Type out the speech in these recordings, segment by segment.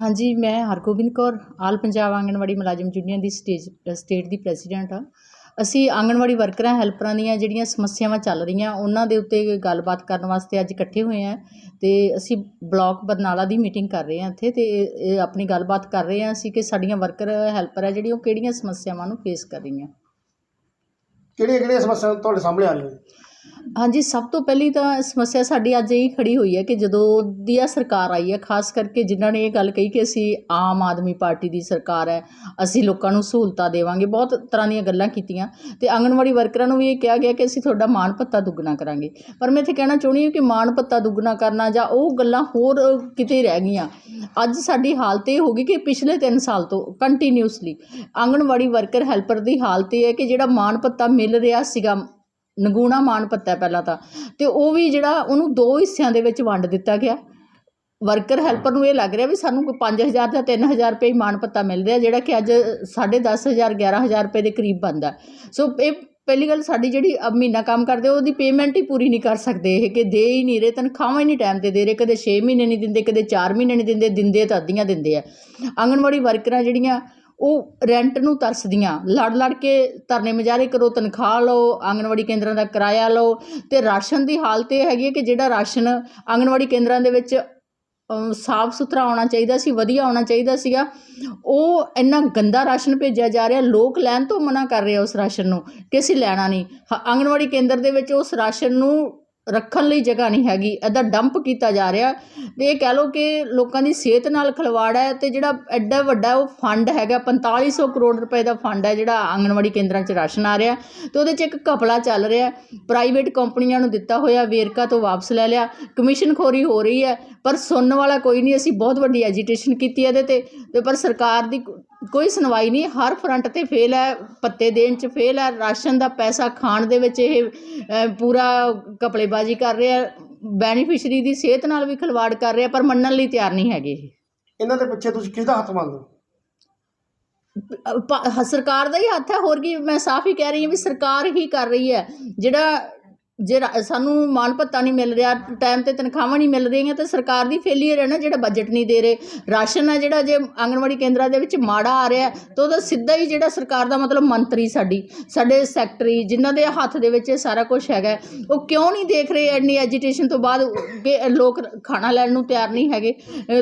ਹਾਂਜੀ, ਮੈਂ ਹਰਗੋਬਿੰਦ ਕੌਰ, ਆਲ ਪੰਜਾਬ ਆਂਗਣਵਾੜੀ ਮੁਲਾਜ਼ਮ ਯੂਨੀਅਨ ਦੀ ਸਟੇਜ, ਸਟੇਟ ਦੀ ਪ੍ਰੈਜ਼ੀਡੈਂਟ ਹਾਂ। ਅਸੀਂ ਆਂਗਣਵਾੜੀ ਵਰਕਰਾਂ, ਹੈਲਪਰਾਂ ਦੀਆਂ ਜਿਹੜੀਆਂ ਸਮੱਸਿਆਵਾਂ ਚੱਲ ਰਹੀਆਂ, ਉਹਨਾਂ ਦੇ ਉੱਤੇ ਗੱਲਬਾਤ ਕਰਨ ਵਾਸਤੇ ਅੱਜ ਇਕੱਠੇ ਹੋਏ ਹਾਂ ਤੇ ਅਸੀਂ ਬਲਾਕ ਬਰਨਾਲਾ ਦੀ ਮੀਟਿੰਗ ਕਰ ਰਹੇ ਹਾਂ ਇੱਥੇ ਤੇ ਇਹ ਆਪਣੀ ਗੱਲਬਾਤ ਕਰ ਰਹੇ ਹਾਂ ਅਸੀਂ ਕਿ ਸਾਡੀਆਂ ਵਰਕਰ, ਹੈਲਪਰ ਹੈ ਜਿਹੜੀ ਉਹ ਕਿਹੜੀਆਂ ਸਮੱਸਿਆਵਾਂ ਨੂੰ ਫੇਸ ਕਰ ਰਹੀਆਂ। ਕਿਹੜੀਆਂ ਕਿਹੜੀਆਂ ਸਮੱਸਿਆਵਾਂ ਤੁਹਾਡੇ ਸਾਹਮਣੇ ਆ ਰਹੀਆਂ? ਹਾਂਜੀ, ਸਭ ਤੋਂ ਪਹਿਲੀ ਤਾਂ ਸਮੱਸਿਆ ਸਾਡੀ ਅੱਜ ਇਹ ਖੜੀ ਹੋਈ ਹੈ ਕਿ ਜਦੋਂ ਦੀ ਆ ਸਰਕਾਰ ਆਈ ਹੈ, ਖਾਸ ਕਰਕੇ ਜਿਨ੍ਹਾਂ ਨੇ ਇਹ ਗੱਲ ਕਹੀ ਕਿ ਅਸੀਂ ਆਮ ਆਦਮੀ ਪਾਰਟੀ ਦੀ ਸਰਕਾਰ ਹੈ, ਅਸੀਂ ਲੋਕਾਂ ਨੂੰ ਸਹੂਲਤਾਂ ਦੇਵਾਂਗੇ, ਬਹੁਤ ਤਰ੍ਹਾਂ ਦੀਆਂ ਗੱਲਾਂ ਕੀਤੀਆਂ ਤੇ ਆਂਗਣਵਾੜੀ ਵਰਕਰਾਂ ਨੂੰ ਵੀ ਇਹ ਕਿਹਾ ਗਿਆ ਕਿ ਅਸੀਂ ਤੁਹਾਡਾ ਮਾਣ ਭੱਤਾ ਦੁੱਗਣਾ ਕਰਾਂਗੇ। ਪਰ ਮੈਂ ਇੱਥੇ ਕਹਿਣਾ ਚਾਹੁੰਦੀ ਹਾਂ ਕਿ ਮਾਣ ਭੱਤਾ ਦੁੱਗਣਾ ਕਰਨਾ ਜਾਂ ਉਹ ਗੱਲਾਂ ਹੋਰ ਕਿਤੇ ਰਹਿ ਗਈਆਂ। ਅੱਜ ਸਾਡੀ ਹਾਲਤ ਇਹ ਹੋ ਗਈ ਕਿ ਪਿਛਲੇ 3 ਸਾਲ ਤੋਂ ਕੰਟੀਨਿਊਸਲੀ ਆਂਗਣਵਾੜੀ ਵਰਕਰ ਹੈਲਪਰ ਦੀ ਹਾਲਤ ਇਹ ਹੈ ਕਿ ਜਿਹੜਾ ਮਾਣ ਭੱਤਾ ਮਿਲ ਰਿਹਾ ਸੀਗਾ ਨਗੂਣਾ ਮਾਣ ਭੱਤਾ ਪਹਿਲਾਂ ਤਾਂ। ਤੇ ਉਹ ਵੀ ਜਿਹੜਾ ਉਹਨੂੰ ਦੋ ਹਿੱਸਿਆਂ ਦੇ ਵਿੱਚ ਵੰਡ ਦਿੱਤਾ ਗਿਆ। ਵਰਕਰ ਹੈਲਪਰ ਨੂੰ ਇਹ ਲੱਗ ਰਿਹਾ ਵੀ ਸਾਨੂੰ ਕੋਈ 5000 ਜਾਂ 3000 ਰੁਪਏ ਹੀ ਮਾਣ ਭੱਤਾ ਮਿਲ ਰਿਹਾ, ਜਿਹੜਾ ਕਿ ਅੱਜ 10500 11000 ਰੁਪਏ ਦੇ ਕਰੀਬ ਬਣਦਾ। ਸੋ ਇਹ ਪਹਿਲੀ ਗੱਲ ਸਾਡੀ ਜਿਹੜੀ ਮਹੀਨਾ ਕੰਮ ਕਰਦੇ ਉਹਦੀ ਪੇਮੈਂਟ ਹੀ ਪੂਰੀ ਨਹੀਂ ਕਰ ਸਕਦੇ ਇਹ, ਕਿ ਦੇ ਹੀ ਨਹੀਂ ਰਹੇ, ਤਨਖਾਹਾਂ ਹੀ ਨਹੀਂ ਟਾਈਮ ਤੇ ਦੇ ਰਹੇ, ਕਦੇ 6 ਮਹੀਨੇ ਨਹੀਂ ਦਿੰਦੇ, ਕਦੇ 4 ਮਹੀਨੇ ਨਹੀਂ ਦਿੰਦੇ ਦਿੰਦੇ ਤਾਂ ਅੱਧੀਆਂ ਦਿੰਦੇ ਆ। ਆਂਗਣਵਾੜੀ ਵਰਕਰਾਂ ਜਿਹੜੀਆਂ ਉਹ ਰੈਂਟ ਨੂੰ ਤਰਸਦੀਆਂ। ਲੜ ਲੜ ਕੇ ਧਰਨੇ ਮੁਜ਼ਾਹਰੇ ਕਰੋ, ਤਨਖਾਹ ਲਓ ਆਂਗਣਵਾੜੀ ਕੇਂਦਰਾਂ ਦਾ ਕਿਰਾਇਆ ਲਓ। ਤੇ ਰਾਸ਼ਨ ਦੀ ਹਾਲਤ ਇਹ ਹੈਗੀ ਹੈ ਕਿ ਜਿਹੜਾ ਰਾਸ਼ਨ ਆਂਗਣਵਾੜੀ ਕੇਂਦਰਾਂ ਦੇ ਵਿੱਚ ਸਾਫ਼ ਸੁਥਰਾ ਆਉਣਾ ਚਾਹੀਦਾ ਸੀ, ਵਧੀਆ ਆਉਣਾ ਚਾਹੀਦਾ ਸੀਗਾ, ਉਹ ਇੰਨਾ ਗੰਦਾ ਰਾਸ਼ਨ ਭੇਜਿਆ ਜਾ ਰਿਹਾ, ਲੋਕ ਲੈਣ ਤੋਂ ਮਨਾ ਕਰ ਰਹੇ ਉਸ ਰਾਸ਼ਨ ਨੂੰ ਕਿ ਅਸੀਂ ਲੈਣਾ ਨਹੀਂ। ਹ- ਆਂਗਣਵਾੜੀ ਕੇਂਦਰ ਦੇ ਵਿੱਚ ਉਸ ਰਾਸ਼ਨ ਨੂੰ ਰੱਖਣ ਲਈ ਜਗ੍ਹਾ ਨਹੀਂ ਹੈਗੀ ਇਹਦਾ ਡੰਪ ਕੀਤਾ ਜਾ ਰਿਹਾ। ਤੇ ਇਹ ਕਹਿ ਲਓ ਕਿ ਲੋਕਾਂ ਦੀ ਸਿਹਤ ਨਾਲ ਖਿਲਵਾੜ ਹੈ ਤੇ ਜਿਹੜਾ ਐਡਾ ਵੱਡਾ ਉਹ ਫੰਡ ਹੈਗਾ 4500 ਕਰੋੜ ਰੁਪਏ ਦਾ ਫੰਡ ਹੈ ਜਿਹੜਾ ਆਂਗਣਵਾੜੀ ਕੇਂਦਰਾਂ 'ਚ ਰਾਸ਼ਨ ਆ ਰਿਹਾ ਤੇ ਉਹਦੇ 'ਚ ਇੱਕ ਘਪਲਾ ਚੱਲ ਰਿਹਾ। ਪ੍ਰਾਈਵੇਟ ਕੰਪਨੀਆਂ ਨੂੰ ਦਿੱਤਾ ਹੋਇਆ, ਵੇਰਕਾ ਤੋਂ ਵਾਪਸ ਲੈ ਲਿਆ। ਕਮਿਸ਼ਨ ਖੋਰੀ ਹੋ ਰਹੀ ਹੈ, ਪਰ ਸੁਣਨ ਵਾਲਾ ਕੋਈ ਨਹੀਂ, ਅਸੀਂ ਬਹੁਤ ਵੱਡੀ ਐਜੀਟੇਸ਼ਨ ਕੀਤੀ ਇਹਦੇ ਤੇ। ਤੇ ਪਰ ਸਰਕਾਰ ਦੀ ਕੋਈ ਸੁਣਵਾਈ ਨਹੀਂ, ਹਰ ਫਰੰਟ ਤੇ ਫੇਲ ਹੈ, ਪੱਤੇ ਦੇਣ 'ਚ ਫੇਲ ਹੈ, ਰਾਸ਼ਨ ਦਾ ਪੈਸਾ ਖਾਣ ਦੇ ਵਿੱਚ ਇਹ ਪੂਰਾ ਪੂਰਾ ਕਪੜੇਬਾਜ਼ੀ ਕਰ ਰਿਹਾ ਬੈਨੀਫੀਸ਼ਰੀ ਦੀ ਸਿਹਤ ਨਾਲ ਵੀ ਖਿਲਵਾੜ ਕਰ ਰਿਹਾ ਪਰ ਮੰਨਣ ਲਈ ਤਿਆਰ ਨਹੀਂ ਹੈਗੇ ਇਹ। ਇਹਨਾਂ ਦੇ ਪਿੱਛੇ ਤੁਸੀਂ ਕਿਹਦਾ ਹੱਥ ਮੰਨਦੇ ਹੋ? ਅ, ਪ- ਸਰਕਾਰ ਦਾ ਹੀ ਹੱਥ ਹੈ ਹੋਰ ਕੀ ਮੈਂ ਸਾਫ਼ ਹੀ ਕਹਿ ਰਹੀ ਹਾਂ ਵੀ ਸਰਕਾਰ ਹੀ ਕਰ ਰਹੀ ਹੈ। ਜਿਹੜਾ ਜੇ ਰਾ- ਸਾਨੂੰ ਮਾਣ ਭੱਤਾ ਨਹੀਂ ਮਿਲ ਰਿਹਾ ਟਾਈਮ ਤੇ ਤਨਖਾਹਾਂ ਨਹੀਂ ਮਿਲ ਰਹੀਆਂ, ਤਾਂ ਸਰਕਾਰ ਦੀ ਫੇਲੀਅਰ ਹੈ ਨਾ ਜਿਹੜਾ ਬਜਟ ਨਹੀਂ ਦੇ ਰਹੇ। ਰਾਸ਼ਨ ਹੈ ਜਿਹੜਾ ਜੇ ਆਂਗਣਵਾੜੀ ਕੇਂਦਰਾਂ ਦੇ ਵਿੱਚ ਮਾੜਾ ਆ ਰਿਹਾ ਤਾਂ ਉਹਦਾ ਸਿੱਧਾ ਹੀ ਜਿਹੜਾ ਸਰਕਾਰ ਦਾ ਮਤਲਬ ਮੰਤਰੀ ਸਾਡੀ, ਸਾਡੇ ਸੈਕਟਰੀ ਜਿਨ੍ਹਾਂ ਦੇ ਹੱਥ ਦੇ ਵਿੱਚ ਇਹ ਸਾਰਾ ਕੁਝ ਹੈਗਾ ਉਹ ਕਿਉਂ ਨਹੀਂ ਦੇਖ ਰਹੇ ਇੰਨੀ ਐਜੀਟੇਸ਼ਨ ਤੋਂ ਬਾਅਦ ਕਿ ਲੋਕ ਖਾਣਾ ਲੈਣ ਨੂੰ ਤਿਆਰ ਨਹੀਂ ਹੈਗੇ?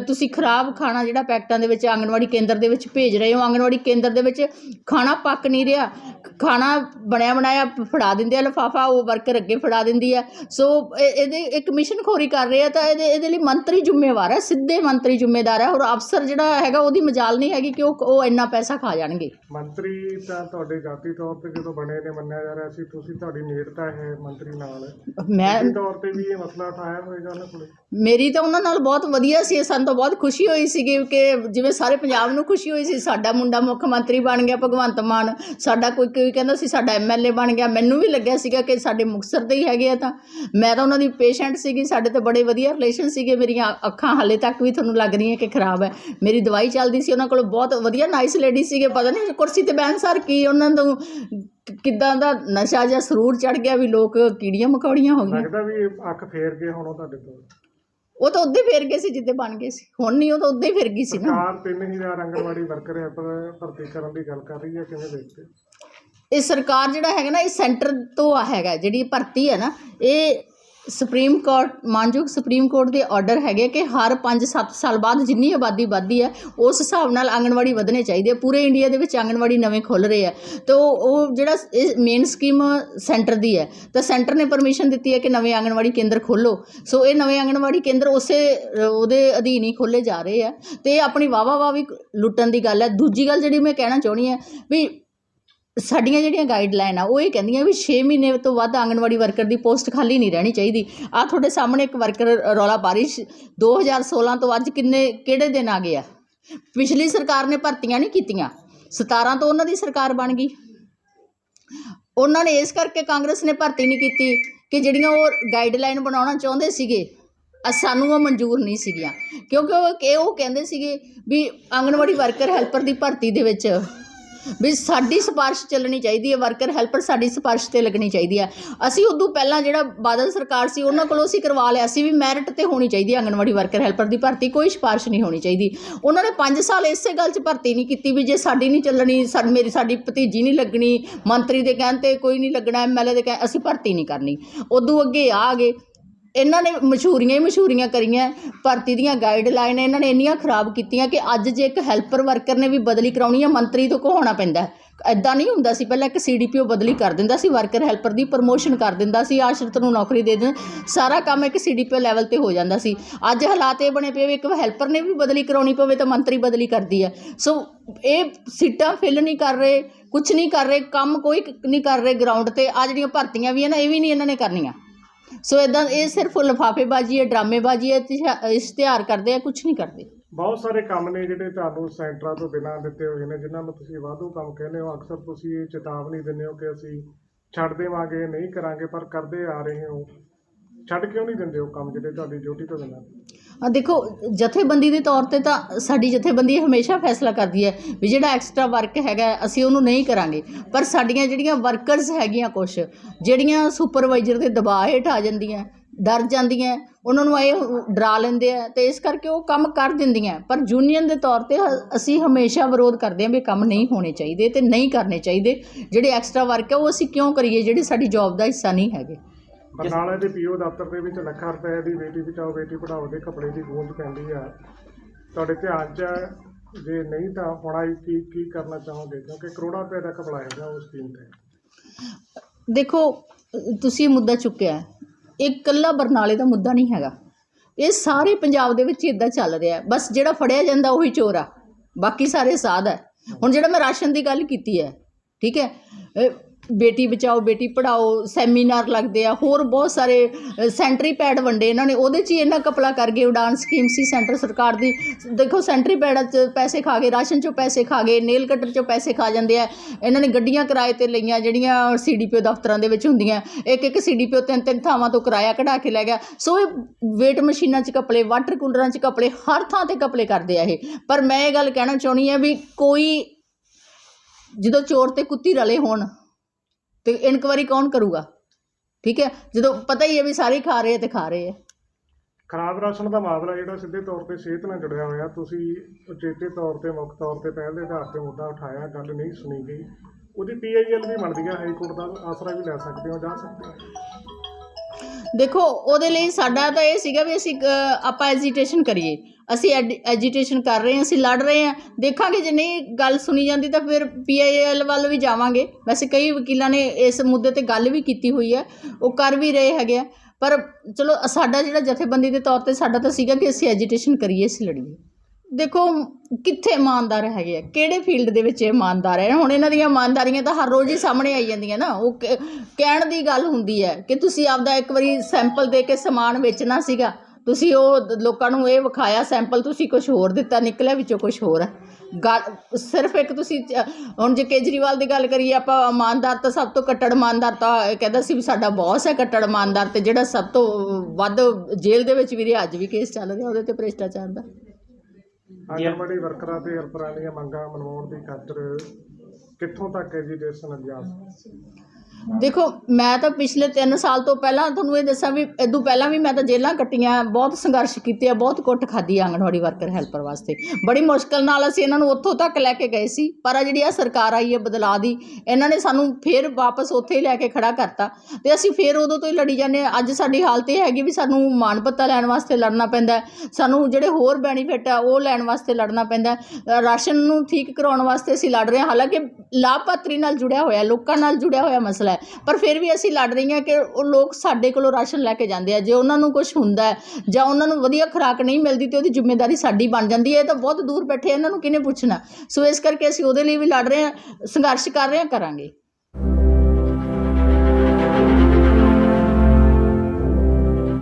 ਤੁਸੀਂ ਖਰਾਬ ਖਾਣਾ ਜਿਹੜਾ ਪੈਕਟਾਂ ਦੇ ਵਿੱਚ ਆਂਗਣਵਾੜੀ ਕੇਂਦਰ ਦੇ ਵਿੱਚ ਭੇਜ ਰਹੇ ਹੋ, ਆਂਗਣਵਾੜੀ ਕੇਂਦਰ ਦੇ ਵਿੱਚ ਖਾਣਾ ਪੱਕ ਨਹੀਂ ਰਿਹਾ, ਖਾਣਾ ਬਣਿਆ ਬਣਾਇਆ ਫੜਾ ਦਿੰਦੇ ਆ, ਲਿਫਾਫਾ, ਉਹ ਵਰਕਰ ਅੱਗੇ ਫੜਾ ਦਿੰਦੀ ਹੈ। ਸੋ ਇਹ- ਇਹਦੇ ਇਹ ਕਮਿਸ਼ਨ ਖੋਰੀ ਕਰ ਰਹੇ ਆ ਤਾਂ ਇਹਦੇ ਇਹਦੇ ਲਈ ਮੰਤਰੀ ਜ਼ਿੰਮੇਵਾਰ ਹੈ ਸਿੱਧੇ ਮੰਤਰੀ ਜ਼ਿੰਮੇਦਾਰ ਹੈ ਔਰ ਅਫਸਰ ਜਿਹੜਾ ਹੈਗਾ ਉਹਦੀ ਮਜਾਲ ਨਹੀਂ ਹੈਗੀ ਕਿ ਉਹ ਉਹ ਇੰਨਾ ਪੈਸਾ ਖਾ ਜਾਣਗੇ। ਮੰਤਰੀ ਤਾਂ ਤੁਹਾਡੇ ਜਾਤੀ ਤੌਰ ਤੇ ਜਦੋਂ ਬਣੇ ਨੇ ਮੰਨਿਆ ਜਾ ਰਿਹਾ ਸੀ ਤੁਸੀਂ ਤੁਹਾਡੀ ਨੇੜਤਾ ਹੈ ਮੰਤਰੀ ਨਾਲ। ਮੈਂ ਤੌਰ ਤੇ ਵੀ ਇਹ ਮਸਲਾ ਉਠਾਇਆ ਹੋਏਗਾ ਉਹਨਾਂ ਕੋਲੇ? ਮੇਰੀ ਤਾਂ ਉਹਨਾਂ ਨਾਲ ਬਹੁਤ ਵਧੀਆ ਸੀ, ਸਾਨੂੰ ਤਾਂ ਬਹੁਤ ਖੁਸ਼ੀ ਹੋਈ ਸੀਗੀ ਕਿ ਜਿਵੇਂ ਸਾਰੇ ਪੰਜਾਬ ਨੂੰ ਖੁਸ਼ੀ ਹੋਈ ਸੀ, ਸਾਡਾ ਮੁੰਡਾ ਮੁੱਖ ਮੰਤਰੀ ਬਣ ਗਿਆ ਭਗਵੰਤ ਮਾਨ, ਸਾਡਾ ਕੋਈ ਕੋਈ ਕਹਿੰਦਾ ਸੀ ਸਾਡਾ ਐਮਐਲਏ ਬਣ ਗਿਆ, ਮੈਨੂੰ ਵੀ ਲੱਗਿਆ ਸੀਗਾ ਕਿ ਸਾਡੇ ਮੁਕਤਸਰ ਦੇ ਹੀ ਹੈਗੇ ਆ ਤਾਂ। ਮੈਂ ਤਾਂ ਉਹਨਾਂ ਦੀ ਪੇਸ਼ੈਂਟ ਸੀਗੀ, ਸਾਡੇ ਤਾਂ ਬੜੇ ਵਧੀਆ ਰਿਲੇਸ਼ਨ ਸੀਗੇ, ਮੇਰੀਆਂ ਅੱਖਾਂ ਹਾਲੇ ਤੱਕ ਵੀ ਤੁਹਾਨੂੰ ਲੱਗ ਰਹੀਆਂ ਕਿ ਖਰਾਬ ਹੈ। ਮੇਰੀ ਦਵਾਈ ਚੱਲਦੀ ਸੀ, ਉਹਨਾਂ ਕੋਲ ਬਹੁਤ ਵਧੀਆ ਨਾਈਸ ਲੇਡੀ ਸੀਗੇ, ਪਤਾ ਨਹੀਂ ਕੁਰਸੀ ਤੇ ਬਹਿਣ ਸਰ ਕੀ, ਉਹਨਾਂ ਨੂੰ ਕਿੱਦਾਂ ਦਾ ਨਸ਼ਾ ਜਾਂ ਸਰੂਰ ਚੜ ਗਿਆ ਵੀ ਲੋਕ ਕੀੜੀਆਂ ਮਕੌੜੀਆਂ ਹੋ ਗਈਆਂ। ਲੱਗਦਾ ਵੀ ਅੱਖ ਫੇਰ ਗਏ ਹੁਣ ਉਹ ਤੁਹਾਡੇ ਤੋਂ ਉਹ ਤਾਂ ਉੱਦੇ ਫੇਰ ਗਏ ਸੀ ਜਿੱਦੇ ਬਣ ਗਏ ਸੀ ਹੁਣ ਨਹੀਂ ਉਹ ਤਾਂ ਉੱਦੇ ਹੀ ਫਿਰ ਗਈ ਸੀ ਨਾ ਸਰਕਾਰ 3000 ਆਂਗਣਵਾੜੀ ਵਰਕਰ ਹੈ ਪਰ ਭਰਤੀ ਕਰਨ ਦੀ ਗੱਲ ਕਰ ਰਹੀ ਹੈ ਕਿਵੇਂ ਦੇਖਦੇ ਹੋ? ਇਹ ਸਰਕਾਰ ਜਿਹੜਾ ਹੈਗਾ ਨਾ ਇਹ ਸੈਂਟਰ ਤੋਂ ਆ ਹੈਗਾ ਜਿਹੜੀ ਭਰਤੀ ਹੈ ਨਾ ਇਹ ਸੁਪਰੀਮ ਕੋਰਟ, ਮਾਨਯੋਗ ਸੁਪਰੀਮ ਕੋਰਟ ਦੇ ਆਰਡਰ ਹੈਗੇ ਕਿ ਹਰ 5-7 ਸਾਲ ਬਾਅਦ ਜਿੰਨੀ ਆਬਾਦੀ ਵੱਧਦੀ ਹੈ, ਉਸ ਹਿਸਾਬ ਨਾਲ ਆਂਗਣਵਾੜੀ ਵਧਣੇ ਚਾਹੀਦੇ ਆ। ਪੂਰੇ ਇੰਡੀਆ ਦੇ ਵਿੱਚ ਆਂਗਣਵਾੜੀ ਨਵੇਂ ਖੁੱਲ ਰਹੇ ਆ। ਤਾਂ ਉਹ ਜਿਹੜਾ ਇਹ ਮੇਨ ਸਕੀਮ ਸੈਂਟਰ ਦੀ ਹੈ, ਤਾਂ ਸੈਂਟਰ ਨੇ ਪਰਮਿਸ਼ਨ ਦਿੱਤੀ ਹੈ ਕਿ ਨਵੇਂ ਆਂਗਣਵਾੜੀ ਕੇਂਦਰ ਖੋਲੋ ਸੋ ਇਹ ਨਵੇਂ ਆਂਗਣਵਾੜੀ ਕੇਂਦਰ ਉਸੇ, ਉਹਦੇ ਅਧੀਨ ਹੀ ਖੋਲੇ ਜਾ ਰਹੇ ਆ। ਤੇ ਆਪਣੀ ਵਾਵਾ ਵਾ ਵੀ ਲੁੱਟਣ ਦੀ ਗੱਲ ਹੈ। ਦੂਜੀ ਗੱਲ ਜਿਹੜੀ ਮੈਂ ਕਹਿਣਾ ਚਾਹੁੰਦੀ ਹਾਂ ਵੀ ਸਾਡੀਆਂ ਜਿਹੜੀਆਂ ਗਾਈਡਲਾਈਨ ਆ ਉਹ ਇਹ ਕਹਿੰਦੀਆਂ ਵੀ 6 ਮਹੀਨੇ ਤੋਂ ਵੱਧ ਆਂਗਣਵਾੜੀ ਵਰਕਰ ਦੀ ਪੋਸਟ ਖਾਲੀ ਨਹੀਂ ਰਹਿਣੀ ਚਾਹੀਦੀ। ਆ ਤੁਹਾਡੇ ਸਾਹਮਣੇ ਇੱਕ ਵਰਕਰ ਰੌਲਾ ਪਾ ਰਹੀ ਸੀ, 2016 ਤੋਂ ਅੱਜ ਕਿੰਨੇ ਕਿਹੜੇ ਦਿਨ ਆ ਗਏ ਆ? ਪਿਛਲੀ ਸਰਕਾਰ ਨੇ ਭਰਤੀਆਂ ਨਹੀਂ ਕੀਤੀਆਂ। 17 ਤੋਂ ਉਹਨਾਂ ਦੀ ਸਰਕਾਰ ਬਣ ਗਈ। ਉਹਨਾਂ ਨੇ ਇਸ ਕਰਕੇ ਕਾਂਗਰਸ ਨੇ ਭਰਤੀ ਨਹੀਂ ਕੀਤੀ ਕਿ ਜਿਹੜੀਆਂ ਉਹ ਗਾਈਡਲਾਈਨ ਬਣਾਉਣਾ ਚਾਹੁੰਦੇ ਸੀਗੇ ਸਾਨੂੰ ਉਹ ਮਨਜ਼ੂਰ ਨਹੀਂ ਸੀਗੀਆਂ। ਕਿਉਂਕਿ ਉਹ ਕਿ ਉਹ ਕਹਿੰਦੇ ਸੀਗੇ ਵੀ ਆਂਗਣਵਾੜੀ ਵਰਕਰ ਹੈਲਪਰ ਦੀ ਭਰਤੀ ਦੇ ਵਿੱਚ ਵੀ ਸਾਡੀ ਸਿਫਾਰਿਸ਼ ਚੱਲਣੀ ਚਾਹੀਦੀ ਹੈ, ਵਰਕਰ, ਹੈਲਪਰ ਸਾਡੀ ਸਿਫਾਰਿਸ਼ ਤੇ ਲੱਗਣੀ ਚਾਹੀਦੀ ਹੈ। ਅਸੀਂ ਉਦੋਂ ਪਹਿਲਾਂ ਜਿਹੜਾ ਬਾਦਲ ਸਰਕਾਰ ਸੀ, ਉਹਨਾਂ ਕੋਲੋਂ ਅਸੀਂ ਕਰਵਾ ਲਿਆ ਸੀ ਵੀ ਮੈਰਿਟ ਤੇ ਹੋਣੀ ਚਾਹੀਦੀ ਹੈ, ਆਂਗਣਵਾੜੀ ਵਰਕਰ, ਹੈਲਪਰ ਦੀ ਭਰਤੀ, ਕੋਈ ਸਿਫਾਰਿਸ਼ ਨਹੀਂ ਹੋਣੀ ਚਾਹੀਦੀ। ਉਹਨਾਂ ਨੇ 5 ਸਾਲ ਇਸੇ ਗੱਲ 'ਚ ਭਰਤੀ ਨਹੀਂ ਕੀਤੀ ਵੀ ਜੇ ਸਾਡੀ ਨਹੀਂ ਚੱਲਣੀ, ਸਾਡੀ, ਮੇਰੀ, ਸਾਡੀ ਭਤੀਜੀ ਨਹੀਂ ਲੱਗਣੀ, ਮੰਤਰੀ ਦੇ ਕਹਿਣ ਤੇ ਕੋਈ ਨਹੀਂ ਲੱਗਣਾ ਐਮਐਲਏ ਦੇ ਕਹਿ ਅਸੀਂ ਭਰਤੀ ਨਹੀਂ ਕਰਨੀ। ਉਦੋਂ ਅੱਗੇ ਆ ਗਏ। ਇਹਨਾਂ ਨੇ ਮਸ਼ਹੂਰੀਆਂ ਹੀ ਮਸ਼ਹੂਰੀਆਂ ਕਰੀਆਂ, ਭਰਤੀ ਦੀਆਂ ਗਾਈਡਲਾਈਨ ਇਹਨਾਂ ਨੇ ਇੰਨੀਆਂ ਖਰਾਬ ਕੀਤੀਆਂ ਕਿ ਅੱਜ ਜੇ ਇੱਕ ਹੈਲਪਰ ਵਰਕਰ ਨੇ ਵੀ ਬਦਲੀ ਕਰਾਉਣੀ ਹੈ ਮੰਤਰੀ ਤੋਂ ਕਹਾਉਣਾ ਪੈਂਦਾ ਹੈ। ਐਦਾਂ ਨਹੀਂ ਹੁੰਦਾ ਸੀ, ਪਹਿਲਾਂ ਇੱਕ ਸੀਡੀਪੀਓ ਬਦਲੀ ਕਰ ਦਿੰਦਾ ਸੀ ਵਰਕਰ ਹੈਲਪਰ ਦੀ ਪ੍ਰਮੋਸ਼ਨ ਕਰ ਦਿੰਦਾ ਸੀ, ਆਸ਼ਰਿਤ ਨੂੰ ਨੌਕਰੀ ਦੇ ਦਿੰਦਾ ਸਾਰਾ ਕੰਮ ਇੱਕ ਸੀਡੀਪੀਓ ਲੈਵਲ ਤੇ ਹੋ ਜਾਂਦਾ ਸੀ। ਅੱਜ ਹਾਲਾਤ ਇਹ ਬਣੇ ਪਏ ਵੀ ਇੱਕ ਹੈਲਪਰ ਨੇ ਵੀ ਬਦਲੀ ਕਰਾਉਣੀ ਪਵੇ ਤਾਂ ਮੰਤਰੀ ਬਦਲੀ ਕਰਦੀ ਹੈ। ਸੋ ਇਹ ਸੀਟਾਂ ਫਿਲ ਨਹੀਂ ਕਰ ਰਹੇ ਕੁਝ ਨਹੀਂ ਕਰ ਰਹੇ, ਕੰਮ ਕੋਈ ਨਹੀਂ ਕਰ ਰਹੇ ਗਰਾਊਂਡ ਤੇ ਆ ਜਿਹੜੀਆਂ ਭਰਤੀਆਂ ਵੀ ਹੈ ਨਾ, ਇਹ ਵੀ ਨਹੀਂ ਇਹਨਾਂ ਨੇ ਕਰਨੀਆਂ। ਸੋ ਇਦਾਂ ਇਹ ਸਿਰਫ ਲਿਫਾਫੇਬਾਜ਼ੀ ਹੈ, ਡਰਾਮੇਬਾਜ਼ੀ ਹੈ ਇਸ਼ਤਿਹਾ- ਇਸ਼ਤਿਹਾਰ ਕਰਦੇ ਆ ਕੁਝ ਨਹੀਂ ਕਰਦੇ। ਬਹੁਤ ਸਾਰੇ ਕੰਮ ਨੇ ਜਿਹੜੇ ਤੁਹਾਨੂੰ ਸੈਂਟਰਾਂ ਤੋਂ ਬਿਨਾਂ ਦਿੱਤੇ ਹੋਏ ਨੇ, ਜਿਨ੍ਹਾਂ ਨੂੰ ਤੁਸੀਂ ਵਾਧੂ ਕੰਮ ਕਹਿੰਦੇ ਹੋ। ਅਕਸਰ ਤੁਸੀਂ ਇਹ ਚੇਤਾਵਨੀ ਦਿੰਦੇ ਹੋ ਕਿ ਅਸੀਂ ਛੱਡ ਦੇਵਾਂਗੇ, ਨਹੀਂ ਕਰਾਂਗੇ, ਪਰ ਕਰਦੇ ਆ ਰਹੇ ਹੋ। ਛੱਡ ਕਿਉਂ ਨਹੀਂ ਦਿੰਦੇ ਉਹ ਕੰਮ ਜਿਹੜੇ ਤੁਹਾਡੀ ਡਿਊਟੀ ਤੋਂ ਬਿਨਾਂ? ਆ ਦੇਖੋ, ਜਥੇਬੰਦੀ ਦੇ ਤੌਰ ਤੇ ਤਾਂ ਸਾਡੀ ਜਥੇਬੰਦੀ ਹਮੇਸ਼ਾ ਫੈਸਲਾ ਕਰਦੀ ਹੈ ਵੀ ਜਿਹੜਾ ਐਕਸਟਰਾ ਵਰਕ ਹੈਗਾ ਅਸੀਂ ਉਹਨੂੰ ਨਹੀਂ ਕਰਾਂਗੇ। ਪਰ ਸਾਡੀਆਂ ਜਿਹੜੀਆਂ ਵਰਕਰਸ ਹੈਗੀਆਂ ਕੁਝ ਜਿਹੜੀਆਂ ਸੁਪਰਵਾਈਜ਼ਰ ਦੇ ਦਬਾਅ ਹੇਠ ਆ ਜਾਂਦੀਆਂ, ਡਰ ਜਾਂਦੀਆਂ, ਉਹਨਾਂ ਨੂੰ ਇਹ ਡਰਾ ਲੈਂਦੇ ਆ ਤੇ ਇਸ ਕਰਕੇ ਉਹ ਕੰਮ ਕਰ ਦਿੰਦੀਆਂ। ਪਰ ਯੂਨੀਅਨ ਦੇ ਤੌਰ ਤੇ ਅਸੀਂ ਹਮੇਸ਼ਾ ਵਿਰੋਧ ਕਰਦੇ ਹਾਂ ਵੀ ਕੰਮ ਨਹੀਂ ਹੋਣੇ ਚਾਹੀਦੇ ਤੇ ਨਹੀਂ ਕਰਨੇ ਚਾਹੀਦੇ। ਜਿਹੜੇ ਐਕਸਟਰਾ ਵਰਕ ਹੈ, ਉਹ ਅਸੀਂ ਕਿਉਂ ਕਰੀਏ? ਜਿਹੜੇ ਸਾਡੀ ਜੌਬ ਦਾ ਹਿੱਸਾ ਨਹੀਂ ਹੈਗੇ। ਬਰਨਾਲਾ ਦੇ ਪੀਓ ਦਫ਼ਤਰ ਦੇ ਵਿੱਚ ਲੱਖਾਂ ਰੁਪਏ ਦੀ ਬੇਟੀ ਬਚਾਓ ਬੇਟੀ ਪੜਾਓ ਦੇ ਕੱਪੜੇ ਦੀ ਗੂੰਜ ਪੈਂਦੀ ਆ ਤੁਹਾਡੇ ਧਿਆਨ 'ਚ? ਜੇ ਨਹੀਂ ਤਾਂ ਹੋਣਾ ਹੀ ਕੀ ਕੀ ਕਰਨਾ ਚਾਹੋਗੇ ਕਿਉਂਕਿ ਕਰੋੜਾਂ ਰੁਪਏ ਦਾ ਘਪਲਾ ਹੈਗਾ ਉਸ ਸਕੀਮ ਤੇ ਦੇਖੋ ਤੁਸੀਂ ਇਹ ਮੁੱਦਾ ਚੁੱਕਿਆ। ਇਹ ਇਕੱਲਾ ਬਰਨਾਲੇ ਦਾ ਮੁੱਦਾ ਨਹੀਂ ਹੈਗਾ ਇਹ ਸਾਰੇ ਪੰਜਾਬ ਦੇ ਵਿੱਚ ਇਦਾਂ ਚੱਲ ਰਿਹਾ। ਬਸ ਜਿਹੜਾ ਫੜਿਆ ਜਾਂਦਾ ਉਹੀ ਚੋਰ ਆ ਬਾਕੀ ਸਾਰੇ ਸਾਧ ਹੈ ਹੁਣ ਜਿਹੜਾ ਮੈਂ ਰਾਸ਼ਨ ਦੀ ਗੱਲ ਕੀਤੀ ਹੈ ਠੀਕ ਹੈ ਬੇਟੀ ਬਚਾਓ, ਬੇਟੀ ਪੜਾਓ ਸੈਮੀਨਾਰ ਲੱਗਦੇ ਆ, ਹੋਰ ਬਹੁਤ ਸਾਰੇ ਸੈਂਟਰੀ ਪੈਡ ਵੰਡੇ ਇਹਨਾਂ ਨੇ, ਉਹਦੇ 'ਚ ਹੀ ਇਹਨਾਂ ਕਪਲਾ ਕਰ ਗਏ, ਉਡਾਨ ਸਕੀਮ ਸੀ ਸੈਂਟਰ ਸਰਕਾਰ ਦੀ। ਦੇਖੋ ਸੈਂਟਰੀ ਪੈਡਾਂ 'ਚ ਪੈਸੇ ਖਾ ਗਏ, ਰਾਸ਼ਨ 'ਚੋਂ ਪੈਸੇ ਖਾ ਗਏ, ਨੇਲ ਕਟਰ 'ਚੋਂ ਪੈਸੇ ਖਾ ਜਾਂਦੇ ਆ। ਇਹਨਾਂ ਨੇ ਗੱਡੀਆਂ ਕਿਰਾਏ ਤੇ ਲਈਆਂ, ਜਿਹੜੀਆਂ ਸੀਡੀਪੀਓ ਦਫ਼ਤਰਾਂ ਦੇ ਵਿੱਚ ਹੁੰਦੀਆਂ। ਇੱਕ ਇੱਕ ਸੀਡੀਪੀਓ ਤਿੰਨ ਤਿੰਨ ਥਾਵਾਂ ਤੋਂ ਕਿਰਾਇਆ ਕਢਾ ਕੇ ਲੈ ਗਿਆ। ਸੋ ਇਹ ਵੇਟ ਮਸ਼ੀਨਾਂ 'ਚ ਕਪਲੇ ਵਾਟਰ ਕੂਲਰਾਂ 'ਚ ਕਪਲੇ, ਹਰ ਥਾਂ ਤੇ ਕਪਲੇ ਕਰਦੇ ਆ ਇਹ। ਪਰ ਮੈਂ ਇਹ ਗੱਲ ਕਹਿਣਾ ਚਾਹੁੰਦੀ ਆ ਵੀ ਕੋਈ ਜਦੋਂ ਚੋਰ ਤੇ ਕੁੱਤੀ ਰਲੇ ਹੋਣ ਤੇ ਇਨਕੁਆਰੀ ਕੌਣ ਕਰੂਗਾ? ਠੀਕ ਹੈ? ਜਦੋਂ ਪਤਾ ਹੀ ਹੈ ਵੀ ਸਾਰੇ ਹੀ ਖਾ ਰਹੇ ਆ ਤੇ ਖਾ ਰਹੇ ਆ। ਖਰਾਬ ਰਾਸ਼ਨ ਦਾ ਮਾਮਲਾ ਜਿਹੜਾ ਸਿੱਧੇ ਤੌਰ ਤੇ ਸਿਹਤ ਨਾਲ ਜੁੜਿਆ ਹੋਇਆ, ਤੁਸੀਂ ਉਚੇਚੇ ਤੌਰ ਤੇ, ਮੁੱਖ ਤੌਰ ਤੇ, ਪਹਿਲ ਦੇ ਆਧਾਰ ਤੇ ਮੁੱਦਾ ਉਠਾਇਆ, ਗੱਲ ਨਹੀਂ ਸੁਣੀ ਗਈ। ਉਹਦੀ ਪੀਆਈਐਲ ਵੀ ਬਣਦੀ ਹੈ ਹਾਈ ਕੋਰਟ ਦਾ, ਆਸਰਾ ਵੀ ਲੈ ਸਕਦੇ ਹੋ, ਜਾ ਸਕਦੇ ਹੋ। ਦੇਖੋ, ਉਹਦੇ ਲਈ ਸਾਡਾ ਤਾਂ ਇਹ ਸੀਗਾ ਵੀ ਅਸੀਂ ਆਪਾਂ ਐਜੀਟੇਸ਼ਨ ਕਰੀਏ। ਅਸੀਂ ਐਜੀਟੇਸ਼ਨ ਕਰ ਰਹੇ ਹਾਂ, ਅਸੀਂ ਲੜ ਰਹੇ ਹਾਂ। ਦੇਖਾਂਗੇ, ਜੇ ਨਹੀਂ ਗੱਲ ਸੁਣੀ ਜਾਂਦੀ ਤਾਂ ਫਿਰ ਪੀਆਈਐਲ ਵੱਲ ਵੀ ਜਾਵਾਂਗੇ। ਵੈਸੇ ਕਈ ਵਕੀਲਾਂ ਨੇ ਇਸ ਮੁੱਦੇ ਤੇ ਗੱਲ ਵੀ ਕੀਤੀ ਹੋਈ ਹੈ, ਉਹ ਕਰ ਵੀ ਰਹੇ ਹੈਗੇ ਆ। ਪਰ ਚਲੋ, ਸਾਡਾ ਜਿਹੜਾ ਜਥੇਬੰਦੀ ਦੇ ਤੌਰ ਤੇ ਸਾਡਾ ਤਾਂ ਸੀਗਾ ਕਿ ਅਸੀਂ ਐਜੀਟੇਸ਼ਨ ਕਰੀਏ, ਅਸੀਂ ਲੜੀਏ। ਦੇਖੋ, ਕਿੱਥੇ ਇਮਾਨਦਾਰ ਹੈਗੇ ਆ? ਕਿਹੜੇ ਫੀਲਡ ਦੇ ਵਿੱਚ ਇਮਾਨਦਾਰ ਹੈ? ਹੁਣ ਇਹਨਾਂ ਦੀਆਂ ਇਮਾਨਦਾਰੀਆਂ ਤਾਂ ਹਰ ਰੋਜ਼ ਹੀ ਸਾਹਮਣੇ ਆਈ ਜਾਂਦੀਆਂ ਨਾ। ਉਹ ਕ- ਕਹਿਣ ਦੀ ਗੱਲ ਹੁੰਦੀ ਹੈ ਕਿ ਤੁਸੀਂ ਆਪਦਾ ਇੱਕ ਵਾਰੀ ਸੈਂਪਲ ਦੇ ਕੇ ਸਮਾਨ ਵੇਚਣਾ ਸੀਗਾ। ਤੁਸੀਂ ਉਹ ਲੋਕਾਂ ਨੂੰ ਇਹ ਵਿਖਾਇਆ ਸੈਂਪਲ ਤੁਸੀਂ ਕੁਝ ਹੋਰ ਦਿੱਤਾ, ਨਿਕਲਿਆ ਵਿੱਚੋਂ ਕੁਝ ਹੋਰ। ਹੈ ਗੱਲ, ਸਿਰਫ ਇੱਕ ਤੁਸੀਂ ਹੁਣ ਜੇ ਕੇਜਰੀਵਾਲ ਦੀ ਗੱਲ ਕਰੀਏ, ਆਪਾਂ ਇਮਾਨਦਾਰ ਤਾਂ ਸਭ ਤੋਂ ਕੱਟੜ ਇਮਾਨਦਾਰ ਤਾਂ ਕਹਿੰਦਾ ਸੀ ਵੀ ਸਾਡਾ ਬੌਸ ਹੈ ਕੱਟੜ ਇਮਾਨਦਾਰ ਤੇ ਜਿਹੜਾ ਸਭ ਤੋਂ ਵੱਧ ਜੇਲ੍ਹ ਦੇ ਵਿੱਚ ਵੀ ਰਿਹਾ, ਅੱਜ ਵੀ ਕੇਸ ਚੱਲ ਰਿਹਾ ਉਹਦੇ ਤੇ ਭ੍ਰਿਸ਼ਟਾਚਾਰ ਦਾ। ਆਂਗਣਵਾੜੀ ਵਰਕਰਾਂ ਤੇ ਹੈਲਪਰਾਂ ਦੀਆਂ ਮੰਗਾਂ ਮਨਵਾਉਣ ਦੀ ਖਾਤਰ ਕਿੱਥੋਂ ਤੱਕ ਐਜੀਟੇਸ਼ਨ ਜਾ ਦੇਖੋ, ਮੈਂ ਤਾਂ ਪਿਛਲੇ 3 ਸਾਲ ਤੋਂ ਪਹਿਲਾਂ ਤੁਹਾਨੂੰ ਇਹ ਦੱਸਾਂ ਵੀ, ਇਦੋਂ ਪਹਿਲਾਂ ਵੀ ਮੈਂ ਤਾਂ ਜੇਲ੍ਹਾਂ ਕੱਟੀਆਂ, ਬਹੁਤ ਸੰਘਰਸ਼ ਕੀਤੇ ਆ, ਬਹੁਤ ਕੁੱਟ ਖਾਧੀ ਆਂਗਣਵਾੜੀ ਵਰਕਰ ਹੈਲਪਰ ਵਾਸਤੇ। ਬੜੀ ਮੁਸ਼ਕਲ ਨਾਲ ਅਸੀਂ ਇਹਨਾਂ ਨੂੰ ਉੱਥੋਂ ਤੱਕ ਲੈ ਕੇ ਗਏ ਸੀ, ਪਰ ਆ ਜਿਹੜੀ ਆ ਸਰਕਾਰ ਆਈ ਹੈ ਬਦਲਾਅ ਦੀ, ਇਹਨਾਂ ਨੇ ਸਾਨੂੰ ਫੇਰ ਵਾਪਸ ਉੱਥੇ ਹੀ ਲੈ ਕੇ ਖੜਾ ਕਰਤਾ। ਤੇ ਅਸੀਂ ਫੇਰ ਉਦੋਂ ਤੋਂ ਹੀ ਲੜੀ ਜਾਂਦੇ ਹਾਂ। ਅੱਜ ਸਾਡੀ ਹਾਲਤ ਇਹ ਹੈਗੀ ਵੀ ਸਾਨੂੰ ਮਾਣ ਪੱਤਾ ਲੈਣ ਵਾਸਤੇ ਲੜਨਾ ਪੈਂਦਾ ਸਾਨੂੰ ਜਿਹੜੇ ਹੋਰ ਬੈਨੀਫਿਟ ਆ, ਉਹ ਲੈਣ ਵਾਸਤੇ ਲੜਨਾ ਪੈਂਦਾ ਰਾਸ਼ਨ ਨੂੰ ਠੀਕ ਕਰਾਉਣ ਵਾਸਤੇ ਅਸੀਂ ਲੜ ਰਹੇ ਹਾਂ। ਹਾਲਾਂਕਿ ਲਾਭਪਾਤਰੀ ਨਾਲ ਜੁੜਿਆ ਹੋਇਆ, ਲੋਕਾਂ ਨਾਲ ਜੁੜਿਆ ਹੋਇਆ ਮਸਲਾ ਹੈ ਪਰ ਫਿਰ ਵੀ ਅਸੀਂ ਲੜ ਰਹੀਆਂ ਕਿ ਉਹ ਲੋਕ ਸਾਡੇ ਕੋਲੋਂ ਰਾਸ਼ਨ ਲੈ ਕੇ ਜਾਂਦੇ ਆ। ਜੇ ਉਹਨਾਂ ਨੂੰ ਕੁਝ ਹੁੰਦਾ ਜਾਂ ਉਹਨਾਂ ਨੂੰ ਵਧੀਆ ਖੁਰਾਕ ਨਹੀਂ ਮਿਲਦੀ ਤੇ ਉਹਦੀ ਜ਼ਿੰਮੇਵਾਰੀ ਸਾਡੀ ਬਣ ਜਾਂਦੀ ਹੈ। ਇਹ ਤਾਂ ਬਹੁਤ ਦੂਰ ਬੈਠੇ ਇਹਨਾਂ ਨੂੰ ਕਿਹਨੇ ਪੁੱਛਣਾ? ਸੋ ਇਸ ਕਰਕੇ ਅਸੀਂ ਉਹਦੇ ਲਈ ਵੀ ਲੜ ਰਹੇ ਹਾਂ, ਸੰਘਰਸ਼ ਕਰ ਰਹੇ ਹਾਂ, ਕਰਾਂਗੇ।